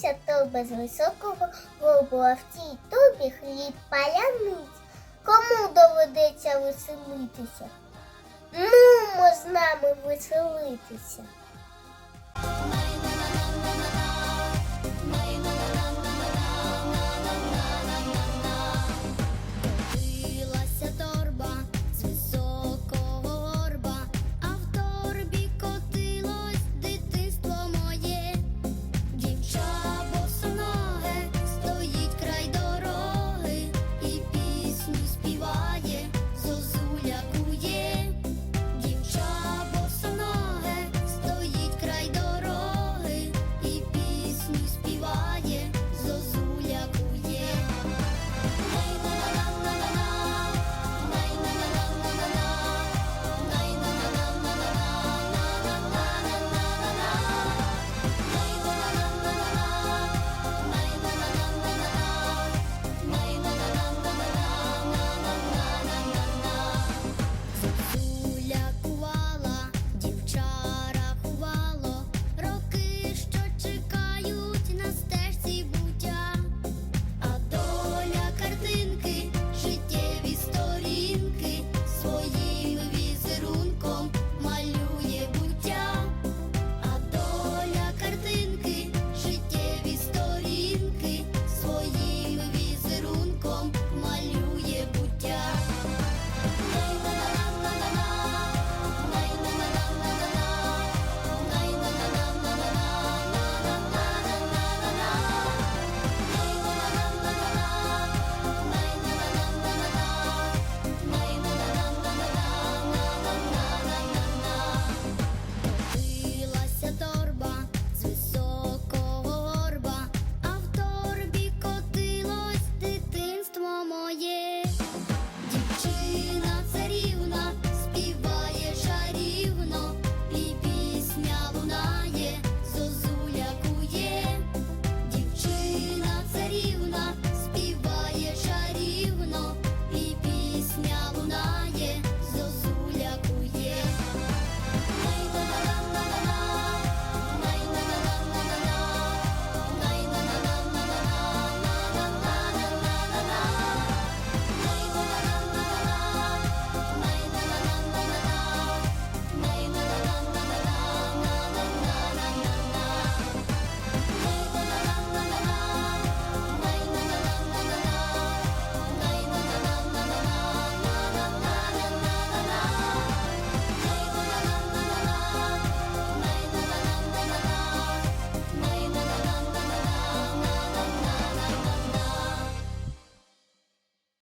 Остався той без високого губу, а в цій тобі хліб палянить. Кому доведеться веселитися? Ну, з нами веселитися.